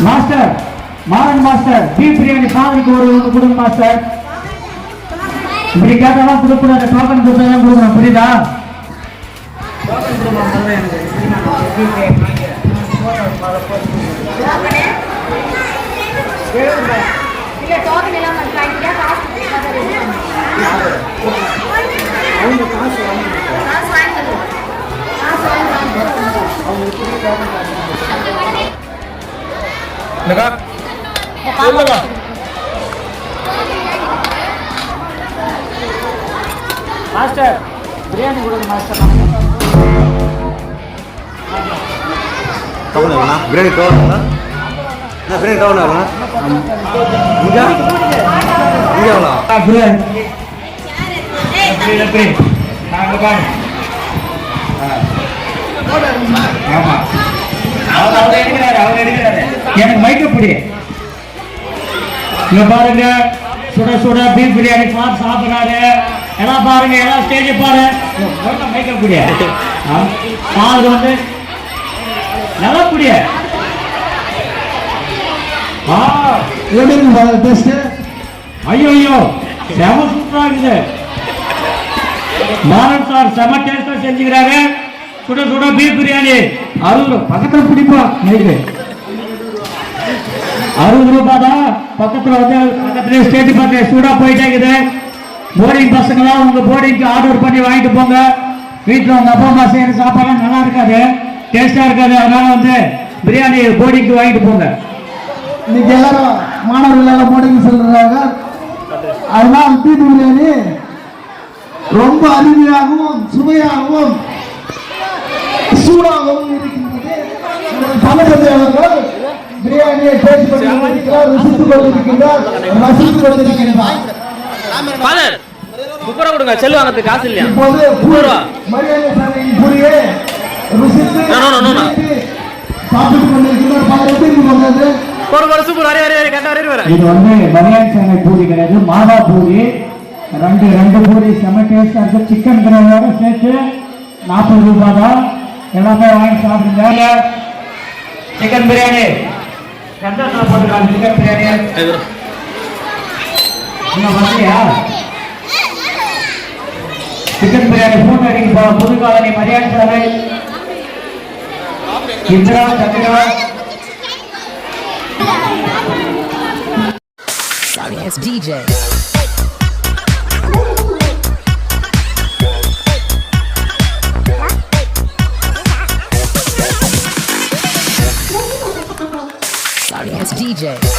Master Maran master beef biryani சாதனைக்கு ஒரு ஒன்று கொடுங்க மாஸ்டர். இப்படி கேட்டாலும் கொடுக்கூடாது டோக்கன் கொடுத்தா கொடுக்கணும் புரியுதா? இல்ல காசு வாங்கிக்கணும் மாஸ்டர் பிரியாணி கொடுங்க மாஸ்டர். கவுன் எவ்வளோண்ணா பிரியாணி கவுன் என்ன பிரியாணி கவுன் எவ்வளோ இங்கே? இங்கே எவ்வளோ பிரியாணி. எப்படி எப்படி நாங்க பாருங்க. ஆமா. அவர் அவர் எடுக்கிறாரு அவர் எடுக்கிறாரு. எனக்கு மைக்க பிடி இங்க பாருங்க. சுட சுட பீஃப் பிரியாணி சாப்பிட்டு சாப்பிடுறாரு. எல்லாம் பாருங்க எல்லாம் ஸ்டேஜ் பாரு. மைக்க பிடி பால் வந்து நல்லா பிடிய ஆ. எப்படி டெஸ்ட் ஐயோ ஐயோ. செம சூப்பரா இருக்குது. மாறன் சார் செம டேஸ்டா செஞ்சுக்கிறாரு. சுட சுட பீஃப் பிரியாணி அறுபது பக்கத்துல பிடிப்பா நைட்டு அறுபது ரூபாய் தான் பக்கத்துல வந்து பக்கத்துல ஸ்டேட் பார்க்க சூடா போயிட்டே இருக்குது. போர்டிங் பசங்களாம் உங்க போர்டிங்க்கு ஆர்டர் பண்ணி வாங்கிட்டு போங்க. வீட்டில் உங்க அப்பா அம்மா செய்யற சாப்பாடுலாம் நல்லா இருக்காது டேஸ்டா இருக்காது. அதனால வந்து பிரியாணி போர்டிங்க்கு வாங்கிட்டு போங்க. இன்னைக்கு எல்லாரும் மாணவர்கள் எல்லாம் போர்டிங் சொல்றாங்க. அதனால பீட்டு பிரியாணி ரொம்ப அருமையாகவும் சுவையாகவும் சூடாகவும் இருக்கின்றது. பிரியாணியை டேஸ்ட் பண்ணி கொண்டிருக்கிறார் ருசித்துக் கொண்டிருக்கின்றார் ரசித்துக் கொண்டிருக்கின்றார் ஃபாதர் முப்பது கொடுங்க செல்லு வாங்கிறதுக்கு காசு இல்லையா? இப்போது ரூபா. மரியாதை புரியே ருசித்து கொண்டிருக்கிறார் பாருங்க ஒரு சூப்பர் வரைய வரைய கரெக்டாக வரைய வர இது வந்து பனியான் சேனை பூரி கிடையாது மாவா பூரி. ரெண்டு ரெண்டு பூரி செம சிக்கன் கிரேவியோட சேர்த்து நாற்பது ரூபாய் தான் எல்லாமே வாங்கி சாப்பிடுங்க சிக்கன் பிரியாணி எந்த இடத்துல போட்டுருக்காங்க சிக்கன் பிரியாணி இன்னும் வரலையா சிக்கன் பிரியாணி போட்டோ அடிக்க போற புது காலனி மரியாதை சாலை Indira Chandra Sorry, it's DJ. That's.